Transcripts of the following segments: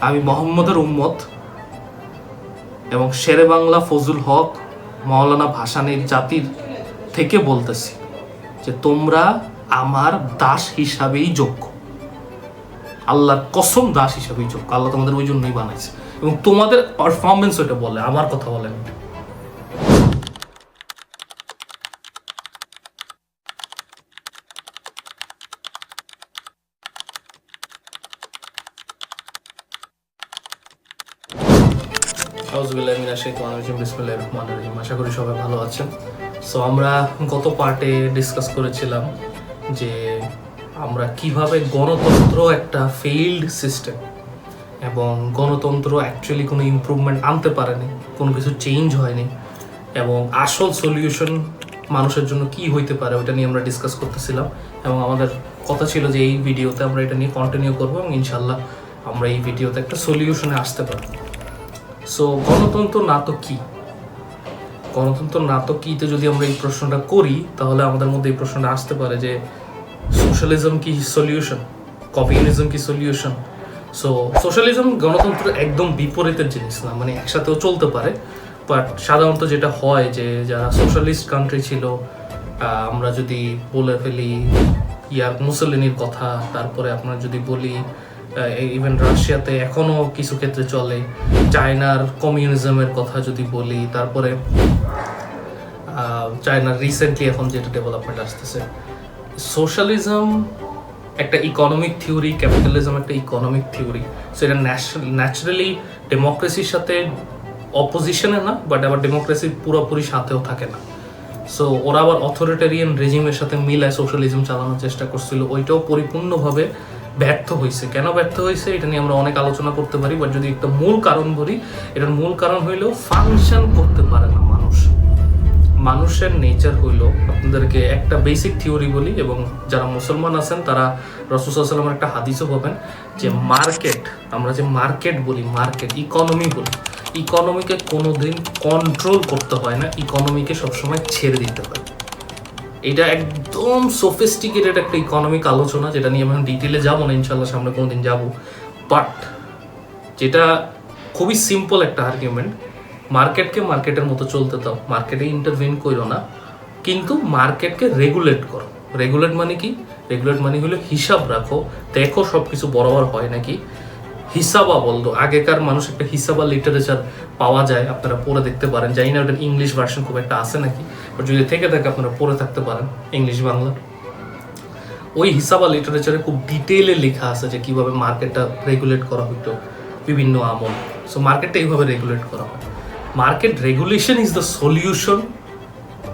আমি মোহাম্মদের উম্মত এবং শেরে বাংলা ফজুল হক মাওলানা ভাসানের জাতির থেকে বলতেছি যে তোমরা আমার দাস হিসাবেই যোগ্য। আল্লাহর কসম দাস হিসাবেই যোগ্য। আল্লাহ তোমাদের ওই জন্যই বানাইছে। এবং তোমাদের পারফরমেন্স ওইটা বলে, আমার কথা বলেন আশা করি সবাই ভালো আছেন। সো আমরা গত পার্টে ডিসকাস করেছিলাম যে আমরা কীভাবে গণতন্ত্র একটা ফেইল্ড সিস্টেম এবং গণতন্ত্র অ্যাকচুয়ালি কোনো ইমপ্রুভমেন্ট আনতে পারেনি, কোনো কিছু চেঞ্জ হয়নি এবং আসল সলিউশন মানুষের জন্য কি হইতে পারে ওটা নিয়ে আমরা ডিসকাস করতেছিলাম এবং আমাদের কথা ছিল যে এই ভিডিওতে আমরা এটা নিয়ে কন্টিনিউ করব এবং ইনশাল্লাহ আমরা এই ভিডিওতে একটা সলিউশনে আসতে পারব। সো গণতন্ত্র না তো কি? গণতন্ত্র না তো কিতে যদি আমরা এই প্রশ্নটা করি, তাহলে আমাদের মধ্যে এই প্রশ্নটা আসতে পারে যে সোশ্যালিজম কি সলিউশন কমিউনিজম কি সলিউশন সো সোশ্যালিজম গণতন্ত্র একদম বিপরীতের জিনিস না মানে একসাথেও চলতে পারে। বাট সাধারণত যেটা হয় যে, যারা সোশ্যালিস্ট কান্ট্রি ছিল আমরা যদি বলে ফেলি ইয়ার মুসলিনির কথা, তারপরে আপনার যদি বলি ইভেন রাশিয়াতে এখনও কিছু ক্ষেত্রে চলে। চায়নার কমিউনিজমের কথা যদি বলি, তারপরে চায়নার রিসেন্টলি এখন যেটা ডেভেলপমেন্ট আসতেছে। সোশ্যালিজম একটা ইকোনমিক থিওরি ক্যাপিটালিজম একটা ইকোনমিক থিওরি সো এটা ন্যাচারালি ডেমোক্রেসির সাথে অপোজিশনে না বাট আবার ডেমোক্রেসির পুরোপুরি সাথেও থাকে না। সো ওরা আবার অথরিটারিয়ান রেজিমের সাথে মিলায় সোশ্যালিজম চালানোর চেষ্টা করছিল। ওইটাও পরিপূর্ণভাবে ব্যর্থ হয়েছে কেন ব্যর্থ হয়েছে এটা নিয়ে আমরা অনেক আলোচনা করতে পারি বাট যদি একটা মূল কারণ বলি এটার মূল কারণ হইলেও ফাংশন করতে পারে না মানুষ। মানুষের নেচার হইল, আপনাদেরকে একটা বেসিক থিওরি বলি, এবং যারা মুসলমান আছেন, তারা রসুসাল্লামের একটা হাদিসও পাবেন যে মার্কেট আমরা যে মার্কেট বলি মার্কেট ইকোনমি বলি ইকোনমিকে কোনোদিন কন্ট্রোল করতে হয় না ইকোনমিকে সবসময় ছেড়ে দিতে হয়। এটা একদম সোফিস্টিকেটেড একটা ইকোনমিক আলোচনা যেটা নিয়ে আমি ডিটেলে যাব না ইনশাল্লাহ সামনে কোনো দিন যাব। বাট যেটা খুবই সিম্পল একটা আর্গুমেন্ট মার্কেটকে মার্কেটের মতো চলতে দাও। মার্কেটে ইন্টারভেন করো না, কিন্তু মার্কেটকে রেগুলেট করো। রেগুলেট মানে কি? রেগুলেট মানে হলো হিসাব রাখো, দেখো সব কিছু বরাবর হয় নাকি। হিসাবা বলতো আগেকার মানুষ একটা হিসাবা লিটারেচার পাওয়া যায়, আপনারা পড়ে দেখতে পারেন। জানি না ওটার ইংলিশ ভার্সন খুব একটা আছে নাকি বাট যদি থেকে থাকে আপনারা পড়ে থাকতে পারেন ইংলিশ বাংলা। ওই হিসাবা লিটারেচারে খুব ডিটেলে লেখা আছে যে কীভাবে মার্কেটটা রেগুলেট করা হতো বিভিন্ন আমল। সো মার্কেটটা এইভাবে রেগুলেট করা হয়। Market regulation is the solution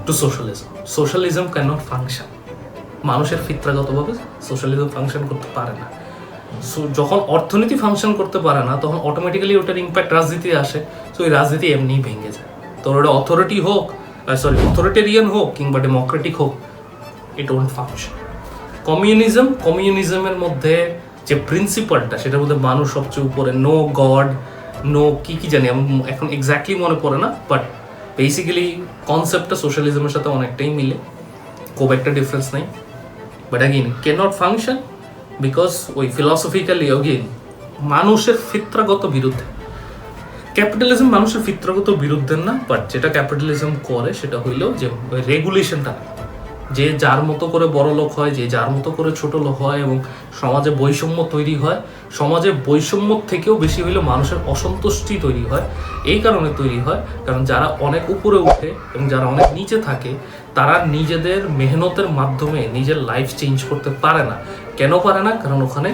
to socialism socialism can not function মানুষের ফিতরাগতভাবে সোশ্যালিজম ফাংশন করতে পারে না। সো যখন অর্থনীতি ফাংশন করতে পারে না, তখন অটোমেটিক্যালি ওটার ইম্প্যাক্ট রাজনীতি আসে। সো এই রাজনীতি এমনিই ভেঙে যায়। তো ওটা অথরিটি হোক সরি অথরিটেরিয়ান হোক কিংবা ডেমোক্রেটিক হোক ইট ওন্ট ফাংশন কমিউনিজম কমিউনিজমের মধ্যে যে প্রিন্সিপালটা সেটার মধ্যে মানুষ সবচেয়ে উপরে নো গড নো কি কি জানি এখন এক্স্যাক্টলি মনে পড়ে না বাট বেসিক্যালি কনসেপ্টটা সোশ্যালিজমের সাথে অনেকটাই মিলে। খুব একটা ডিফারেন্স নেই। But again can not function because ওই ফিলসফিক্যালি অগেন মানুষের ফিত্রাগত বিরুদ্ধে। ক্যাপিটালিজম মানুষের ফিত্রাগত বিরুদ্ধে না বাট যেটা ক্যাপিটালিজম করে সেটা হইল যে রেগুলেশনটা যে যার মতো করে বড় লোক হয়, যে যার মতো করে ছোট লোক হয় এবং সমাজে বৈষম্য তৈরি হয়, সমাজে বৈষম্য থেকেও বেশি হইলে মানুষের অসন্তুষ্টি তৈরি হয়, এই কারণে তৈরি হয়, কারণ যারা অনেক উপরে উঠে এবং যারা অনেক নিচে থাকে, তারা নিজেদের মেহনতের মাধ্যমে নিজের লাইফ চেঞ্জ করতে পারে না। কেন পারে না? কারণ ওখানে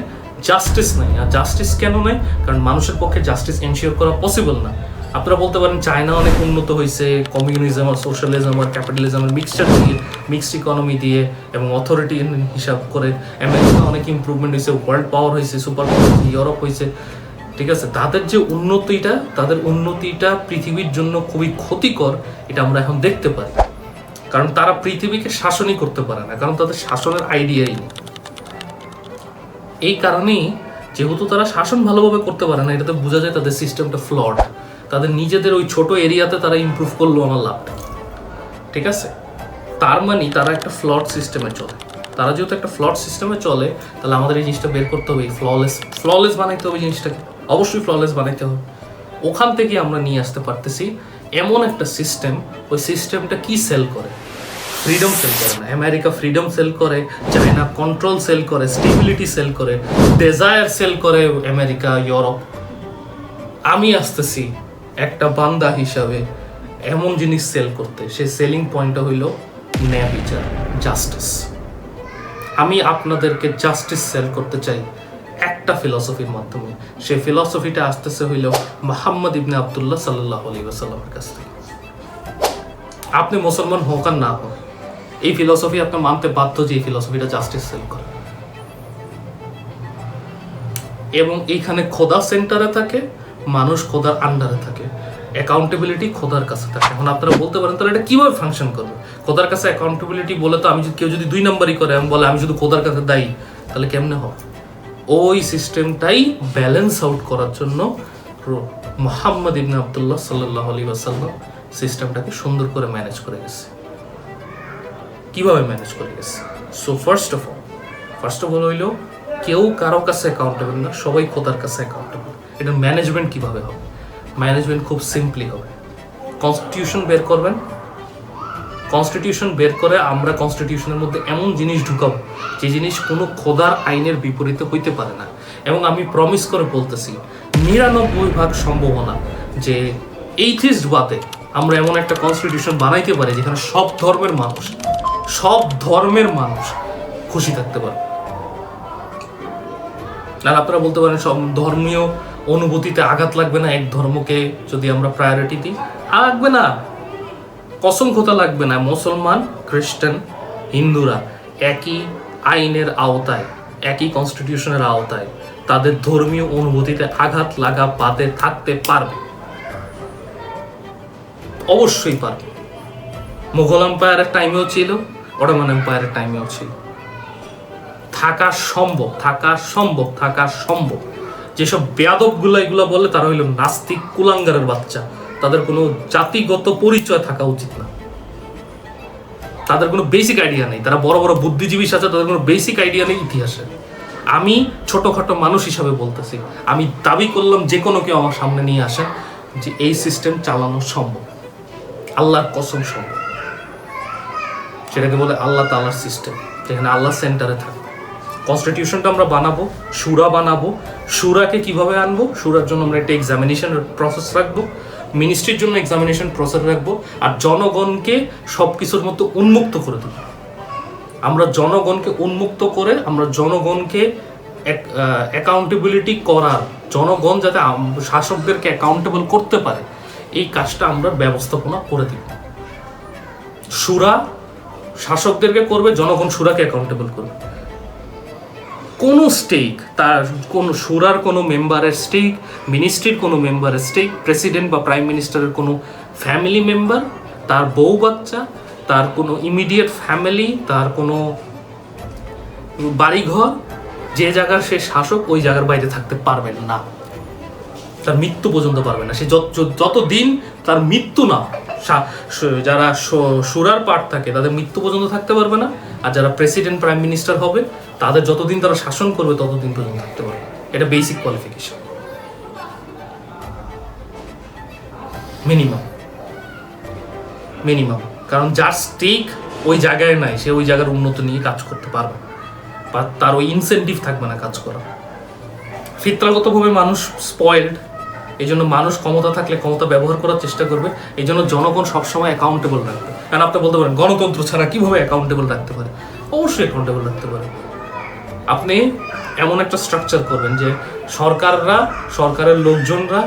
জাস্টিস নাই। আর জাস্টিস কেন নেই? কারণ মানুষের পক্ষে জাস্টিস এনশিওর করা পসিবল না। আপনারা বলতে পারেন চায়না অনেক উন্নত হয়েছে কমিউনিজম আর সোশ্যালিজম আর ক্যাপিটালিজমের মিক্সচার দিয়ে মিক্সড ইকোনমি দিয়ে এবং অথরিটি হিসাব করে। আমেরিকা অনেক ইমপ্রুভমেন্ট হয়েছে ওয়ার্ল্ড পাওয়ার হয়েছে সুপার পাওয়ার ইউরোপ হয়েছে ঠিক আছে? তাদের যে উন্নতিটা, তাদের উন্নতিটা পৃথিবীর জন্য খুবই ক্ষতিকর, এটা আমরা এখন দেখতে পাই। কারণ তারা পৃথিবীকে শাসনই করতে পারে না, কারণ তাদের শাসনের আইডিয়াই নেই। এই কারণেই যেহেতু তারা শাসন ভালোভাবে করতে পারে না, এটাতে বোঝা যায় তাদের সিস্টেমটা ফ্লড তাদের নিজেদের ওই ছোট এরিয়াতে তারা ইমপ্রুভ করল আমার লাভটা। ঠিক আছে? তার মানে তারা একটা ফ্লড সিস্টেমে চলে। তারা যেহেতু একটা ফ্লড সিস্টেমে চলে, তাহলে আমাদের এই জিনিসটা বের করতে হবে ফ্ললেস ফ্ললেস বানাইতে হবে জিনিসটাকে। অবশ্যই ফ্ললেস বানাইতে হবে। ওখান থেকে আমরা নিয়ে আসতে পারতেছি, এমন একটা সিস্টেম ওই সিস্টেমটা কি সেল করে? ফ্রিডম সেল করে না। আমেরিকা ফ্রিডম সেল করে চায়না কন্ট্রোল সেল করে স্টেবিলিটি সেল করে ডেজায়ার সেল করে আমেরিকা ইউরোপ আমি আসতেছি একটা বান্দা হিসাবে এমন জিনিস সেল করতে। সে সেলিং পয়েন্টটা হইল ন্যায় বিচার জাস্টিস আমি আপনাদেরকে জাস্টিস সেল করতে চাই একটা ফিলসফির মাধ্যমে। সেই ফিলসফিটা আসতেছে হইল মোহাম্মদ ইবনে আবদুল্লাহ সাল্লাহ আলী ওয়াসাল্লামের কাছ থেকে। আপনি মুসলমান হোক আর না হোক এই ফিলসফি আপনি মানতে বাধ্য যে এই ফিলসফিটা জাস্টিস সেল করে। এবং এইখানে খোদা সেন্টারে থাকে, মানুষ খোদার আন্ডারে থাকে। অ্যাকাউন্টেবিলিটি খোদার কাছে থাকে। এখন আপনারা বলতে পারেন, তাহলে এটা কীভাবে ফাংশন করবে? খোদার কাছে অ্যাকাউন্টেবিলিটি বলে তো আমি যদি কেউ যদি দুই নাম্বারই করে, আমি বলে, আমি শুধু খোদার কাছে দায়ী, তাহলে কেমনে হবে? ওই সিস্টেমটাই ব্যালেন্স আউট করার জন্য মোহাম্মদ ইবনে আবদুল্লাহ সাল্লাহ আলী সিস্টেমটাকে সুন্দর করে ম্যানেজ করে গেছে। কীভাবে ম্যানেজ করে গেছে? So first of all first of all হইল, কেউ কারও কাছে অ্যাকাউন্টেবল না, সবাই খোদার কাছে অ্যাকাউন্টেবল এটা ম্যানেজমেন্ট কীভাবে হবে? ম্যানেজমেন্ট খুব সিম্পলি হবে। কনস্টিটিউশন বের করবেন। কনস্টিটিউশন বের করে আমরা কনস্টিটিউশনের মধ্যে এমন জিনিস ঢুকাব, যে জিনিস কোনো খোদার আইনের বিপরীতে হইতে পারে না। এবং আমি প্রমিস করে বলতেছি, নিরানব্বই ভাগ সম্ভাবনা যে এইথিস্ট বাদে আমরা এমন একটা কনস্টিটিউশন বানাইতে পারি যেখানে সব ধর্মের মানুষ সব ধর্মের মানুষ খুশি থাকতে পারে আর আপনারা বলতে পারেন সব ধর্মীয় অনুভূতিতে আঘাত লাগবে না, এক ধর্মকে যদি আমরা প্রায়োরিটি দিই। লাগবে না, কসম খোতা লাগবে না, মুসলমান, খ্রিস্টান, হিন্দুরা একই আইনের আওতায়, একই কনস্টিটিউশনের আওতায় তাদের ধর্মীয় অনুভূতিতে আঘাত লাগা বাদে থাকতে পারবে। অবশ্যই পারবে। মুঘল এম্পায়ারের টাইমেও ছিল অটোমান এম্পায়ারের টাইমেও ছিল। থাকা সম্ভব থাকা সম্ভব থাকা সম্ভব। যেসব বেয়াদবগুলো এগুলো বলে, তারা হইল নাস্তিক কুলাঙ্গারের বাচ্চা। তাদের কোনো জাতিগত পরিচয় থাকা উচিত না। তাদের কোনো বেসিক আইডিয়া নেই। তারা বড় বড় বুদ্ধিজীবীর সাথে তাদের কোনো বেসিক আইডিয়া নেই ইতিহাসে। আমি ছোটখাটো মানুষ হিসাবে বলতেছি। আমি দাবি করলাম যে কোনো কেউ আমার সামনে নিয়ে আসেন যে এই সিস্টেম চালানো সম্ভব। আল্লাহর কসম সম্ভব। সেটাকে বলে আল্লাহ তালার সিস্টেম, যেখানে আল্লাহ সেন্টারে থাকবে। কনস্টিটিউশনটা আমরা বানাবো, সুরা বানাবো। সুরাকে কীভাবে আনব? সুরার জন্য আমরা একটা এক্সামিনেশন প্রসেস রাখব মিনিস্ট্রির জন্য এক্সামিনেশন প্রসেস রাখব, আর জনগণকে সব কিছুর মতো উন্মুক্ত করে দেবো। আমরা জনগণকে উন্মুক্ত করে আমরা জনগণকে অ্যাকাউন্টেবিলিটি করার, জনগণ যাতে শাসকদেরকে অ্যাকাউন্টেবল করতে পারে, এই কাজটা আমরা ব্যবস্থাপনা করে দিব। সুরা শাসকদেরকে করবে, জনগণ সুরাকে অ্যাকাউন্টেবল করবে। কোনো স্টেক তার কোনো, সুরার কোনো মেম্বারের স্টেক মিনিস্ট্রির কোনো মেম্বারের স্টেক প্রেসিডেন্ট বা প্রাইম মিনিস্টারের কোনো ফ্যামিলি মেম্বার তার বউ বাচ্চা, তার কোনো ইমিডিয়েট ফ্যামিলি তার কোনো বাড়িঘর, যে জায়গার সে শাসক, ওই জায়গার বাইরে থাকতে পারবেন না। তার মৃত্যু পর্যন্ত পারবে না। সে যত- যত- যতদিন তার মৃত্যু না যারা সুরার পার্ট থাকে, তাদের মৃত্যু পর্যন্ত থাকতে পারবে না। আর যারা প্রেসিডেন্ট প্রাইম মিনিস্টার হবে, তাদের যতদিন তারা শাসন করবে, ততদিন পর্যন্ত থাকতে পারবে এটা বেসিক কোয়ালিফিকেশন মিনিমাম মিনিমাম কারণ যার স্টেক ওই জায়গায় নাই, সে ওই জায়গার উন্নত নিয়ে কাজ করতে পারবে বা তার ওই ইনসেন্টিভ থাকবে না কাজ করা ফিতরাগতভাবে মানুষ স্পয়েলড এই জন্য মানুষ ক্ষমতা থাকলে ক্ষমতা ব্যবহার করার চেষ্টা করবে। এই জন্য জনগণ সবসময় অ্যাকাউন্টেবল রাখবে। কারণ আপনি বলতে পারেন, গণতন্ত্র ছাড়া কীভাবে অ্যাকাউন্টেবল রাখতে পারে? অবশ্যই অ্যাকাউন্টেবল রাখতে পারে। আপনি এমন একটা স্ট্রাকচার করবেন যে সরকাররা, সরকারের লোকজনরা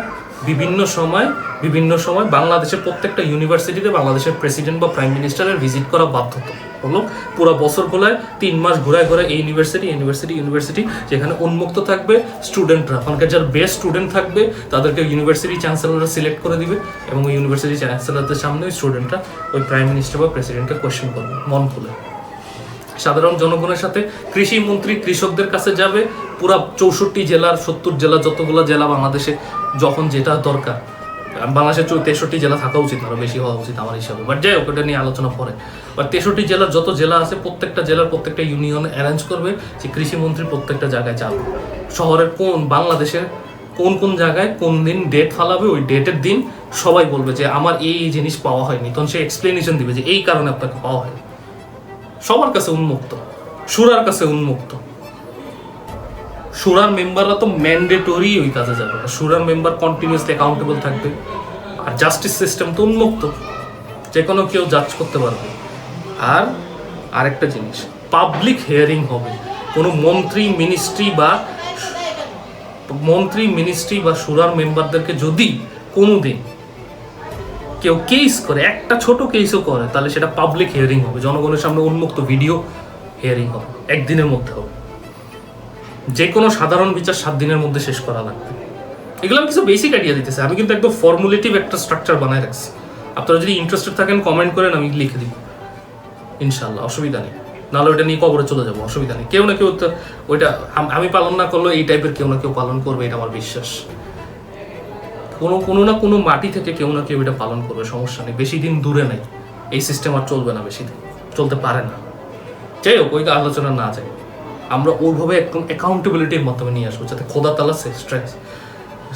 বিভিন্ন সময় বিভিন্ন সময় বাংলাদেশের প্রত্যেকটা ইউনিভার্সিটিতে বাংলাদেশের প্রেসিডেন্ট বা প্রাইম মিনিস্টারের ভিজিট করা বাধ্যতা হলো পুরো বছর গোলায় তিন মাস ঘুরায় ঘুরে এই ইউনিভার্সিটি ইউনিভার্সিটি ইউনিভার্সিটি যেখানে উন্মুক্ত থাকবে স্টুডেন্টরা ওখানকার যার বেস্ট স্টুডেন্ট থাকবে, তাদেরকে ইউনিভার্সিটি চ্যান্সেলররা সিলেক্ট করে দিবে এবং ওই ইউনিভার্সিটি চ্যান্সেলরদের সামনে ওই স্টুডেন্টরা ওই প্রাইম মিনিস্টার বা প্রেসিডেন্টকে কোয়েশ্চেন করবে, মন খুলে। সাধারণ জনগণের সাথে কৃষি মন্ত্রী কৃষকদের কাছে যাবে, পুরা চৌষট্টি জেলার সত্তর জেলা যতগুলো জেলা বাংলাদেশে যখন যেটা দরকার বাংলাদেশের তেষট্টি জেলা থাকা উচিত আরও বেশি হওয়া উচিত আমার হিসাবে। বাট যাই হোক, ওটা নিয়ে আলোচনা পরে। বাট তেষট্টি জেলার যত জেলা আছে, প্রত্যেকটা জেলার প্রত্যেকটা ইউনিয়ন অ্যারেঞ্জ করবে যে কৃষি মন্ত্রী প্রত্যেকটা জায়গায় যাবে শহরের কোন, বাংলাদেশের কোন কোন জায়গায় কোন দিন ডেট ফালাবে, ওই ডেটের দিন সবাই বলবে যে, আমার এই এই জিনিস পাওয়া হয়নি। তখন সে এক্সপ্লেনেশন দিবে যে, এই কারণে আপনাকে পাওয়া হয়নি। সবার কাছে উন্মুক্ত। সুরার কাছে উন্মুক্ত। সুরার মেম্বাররা তো ম্যান্ডেটরি ওই কাজে যাবে সুরার মেম্বার কন্টিনিউসলি অ্যাকাউন্টেবল থাকবে। আর জাস্টিস সিস্টেম তো উন্মুক্ত। যে কোনো কেউ জাজ করতে পারবে। আর আরেকটা জিনিস পাবলিক হিয়ারিং হবে। কোনো মন্ত্রী মিনিস্ট্রি বা মন্ত্রী মিনিস্ট্রি বা সুরার মেম্বারদেরকে যদি কোনো দিন কেউ কেস করে, একটা ছোট কেসও করে, তাহলে সেটা পাবলিক হিয়ারিং হবে। জনগণের সামনে উন্মুক্ত ভিডিও হিয়ারিং হবে। একদিনের মধ্যে হবে। যে কোনো সাধারণ বিচার সাত দিনের মধ্যে শেষ করা লাগবে। এগুলো আমি কিছু বেসিক আইডিয়া দিতেছি। আমি কিন্তু একদম ফর্মুলেটিভ একটা স্ট্রাকচার বানায় রাখছি। আপনারা যদি ইন্টারেস্টেড থাকেন কমেন্ট করেন, আমি লিখে দিব। ইনশাল্লাহ অসুবিধা নেই। নাহলে ওইটা নিয়ে কবরে চলে যাব, অসুবিধা নেই। কেউ না কেউ ওইটা আমি পালন না করলেও এই টাইপের কেউ না কেউ পালন করবে, এটা আমার বিশ্বাস। কোনো কোনো না কোনো মাটি থেকে কেউ না কেউ এটা পালন করবে, সমস্যা নেই। বেশি দিন দূরে নেই। এই সিস্টেম আর চলবে না বেশি দিন। চলতে পারে না। যাই হোক, ওই আলোচনা না যায় আমরা ওইভাবে একদম অ্যাকাউন্টেবিলিটির মাধ্যমে নিয়ে আসব, যাতে খোদা তালা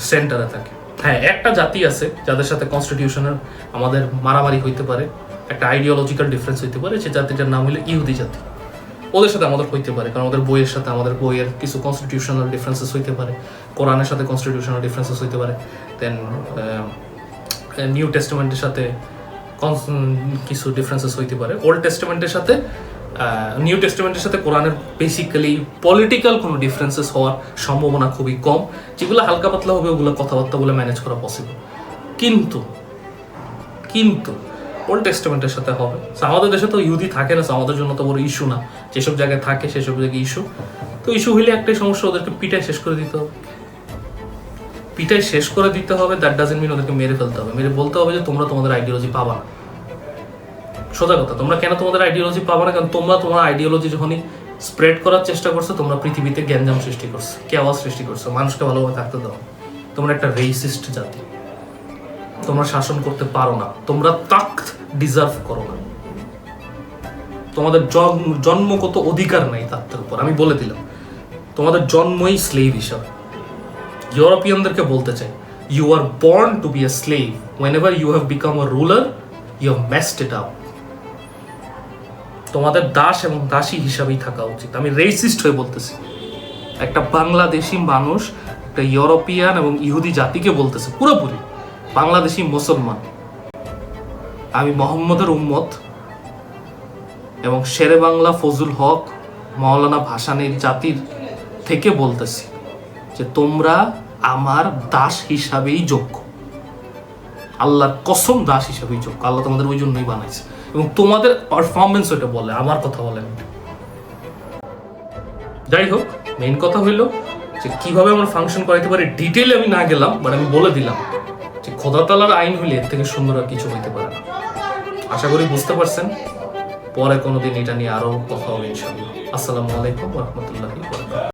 সেন্টারে থাকে। হ্যাঁ একটা জাতি আছে যাদের সাথে কনস্টিটিউশনের আমাদের মারামারি হইতে পারে, একটা আইডিওলজিক্যাল ডিফারেন্স হইতে পারে সে জাতিটার নাম হলো ইহুদি জাতি। ওদের সাথে আমাদের হইতে পারে, কারণ ওদের বইয়ের সাথে আমাদের বইয়ের কিছু কনস্টিটিউশনাল ডিফারেন্সেস হইতে পারে, কোরআনের সাথে কনস্টিটিউশনাল ডিফারেন্সেস হইতে পারে দেন নিউ টেস্টমেন্টের সাথে কিছু ডিফারেন্সেস হইতে পারে। ওল্ড টেস্টমেন্টের সাথে নিউ টেস্টমেন্টের সাথে কোরআনের বেসিক্যালি পলিটিক্যাল কোনো ডিফারেন্সেস হওয়ার সম্ভাবনা খুবই কম, যেগুলো হালকা পাতলা হবে ওগুলো কথাবার্তা বলে ম্যানেজ করা পসিবল কিন্তু কিন্তু ওল্ড টেস্টমেন্টের সাথে হবে। আমাদের দেশে তো ইহুদি থাকে না আমাদের জন্য তো বড় ইস্যু না। যেসব জায়গায় থাকে সেসব জায়গায় ইস্যু তো ইস্যু হইলে একটাই সমস্যা, ওদেরকে পিটায় শেষ করে দিতে হবে। পিটায় শেষ করে দিতে হবে দ্যাট ডাজেন্ট মিন ওদেরকে মেরে ফেলতে হবে। মেরে বলতে হবে যে তোমরা তোমাদের আইডিওলজি পাবা না। সোজা কথা, তোমরা কেন তোমাদের আইডিওলজি পাবা না? কারণ তোমরা তোমার আইডিওলজি যখনই স্প্রেড করার চেষ্টা করছ, তোমরা পৃথিবীতে জ্ঞানজাম সৃষ্টি করছ কে আওয়াজ সৃষ্টি করছ, মানুষকে ভালোভাবে থাকতে দাও। তোমরা একটা রেসিস্ট জাতি। তোমরা শাসন করতে পারো না। তোমরা তাক ডিজার্ভ করো না। তোমাদের জন্ম, জন্মগত অধিকার নাই তাত্ত্বের উপর। আমি বলে দিলাম, তোমাদের জন্মই স্লেভ হিসাবে। ইউরোপিয়ানদেরকে বলতে চাই you are born to be a slave whenever you have become a ruler you have messed it up তোমাদের দাস এবং দাসী হিসাবেই থাকা উচিত। আমি রেসিস্ট হয়ে বলতেছি। একটা বাংলাদেশি মানুষ, একটা ইউরোপিয়ান এবং ইহুদি জাতিকে বলতেছে, পুরোপুরি। বাংলাদেশি মুসলমান। আমি মোহাম্মদের উম্মত এবং শেরে বাংলা ফজল হক, মাওলানা ভাসানের জাতির থেকে বলতেছি যে তোমরা আমার দাস হিসাবেই যোগ্য। আল্লাহর কসম দাস হিসাবেই যোগ্য। আল্লাহ তোমাদের ওই জন্যই বানাইছে। এবং তোমাদের পারফরমেন্স ওটা বলে, আমার কথা বলে যাই হোক মেইন কথা হইল যে কীভাবে আমরা ফাংশন করাইতে পারি ডিটেইলে আমি না গেলাম বাট আমি বলে দিলাম যে খোদা তালার আইন হইলে এর থেকে সুন্দর আর কিছু হইতে পারে না। আশা করি বুঝতে পারছেন। পরে কোনোদিন এটা নিয়ে আরও কথা হবে ইনশাআল্লাহ। আসসালামু আলাইকুম রহমতুল্লাহি